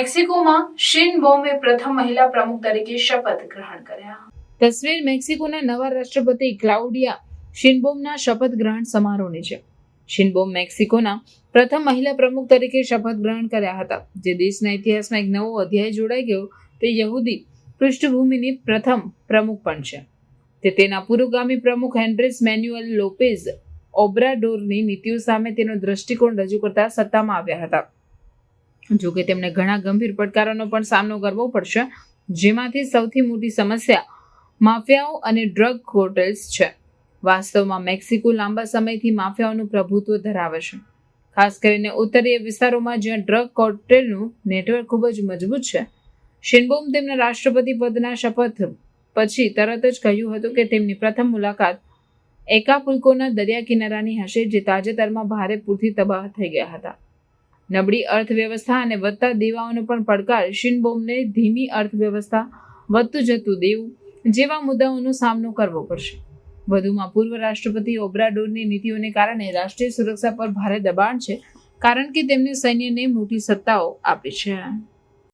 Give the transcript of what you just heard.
મેક્સિકોમાં શિન બોમે પ્રથમ મહિલા પ્રમુખ તરીકે શપથ ગ્રહણ કર્યા. તસવીર મેક્સિકોના નવા રાષ્ટ્રપતિ ક્લાઉડિયા શિનબોમના શપથ ગ્રહણ સમારોહની છે. શિનબોમ મેક્સિકોના પ્રથમ મહિલા પ્રમુખ તરીકે શપથ ગ્રહણ કર્યા હતા. જે દેશના ઇતિહાસમાં એક નવો અધ્યાય જોડાઈ ગયો, તે યહૂદી પૃષ્ઠભૂમિની પ્રથમ પ્રમુખ પણ છે. તે તેના પુરોગામી પ્રમુખ હેન્ડ્રેસ મેન્યુઅલ લોપેઝ ઓબ્રાડોરની નીતિઓ સામે તેનો દ્રષ્ટિકોણ રજૂ કરતા સત્તામાં આવ્યા હતા. જો કે તેમણે ઘણા ગંભીર પડકારોનો પણ સામનો કરવો પડશે. જેમાંથી સૌથી મોટી સમસ્યા માફિયાઓ અને ડ્રગ કોર્ટેલ્સ છે. વાસ્તવમાં મેક્સિકો લાંબા સમયથી માફિયાઓનું પ્રભુત્વ ધરાવે છે. ખાસ કરીને ઉત્તરીય વિસ્તારોમાં જ્યાં ડ્રગ કોર્ટેલનું નેટવર્ક ખૂબ જ મજબૂત છે. શિનબોમ તેમના રાષ્ટ્રપતિ પદના શપથ પછી તરત જ કહ્યું હતું કે તેમની પ્રથમ મુલાકાત એકાપુલ્કોના દરિયા કિનારાની હશે, જે તાજેતરમાં ભારે પૂરથી તબાહ થઈ ગયા હતા. નબળી અર્થવ્યવસ્થા અને વધતા દેવાઓનો પણ પડકાર શિનબોમને ધીમી અર્થવ્યવસ્થા વધતું જતું દેવું જેવા મુદ્દાઓનો સામનો કરવો પડશે. વધુમાં પૂર્વ રાષ્ટ્રપતિ ઓબ્રાડોરની નીતિઓને કારણે રાષ્ટ્રીય સુરક્ષા પર ભારે દબાણ છે, કારણ કે તેમને સૈન્યને મોટી સત્તાઓ આપે છે.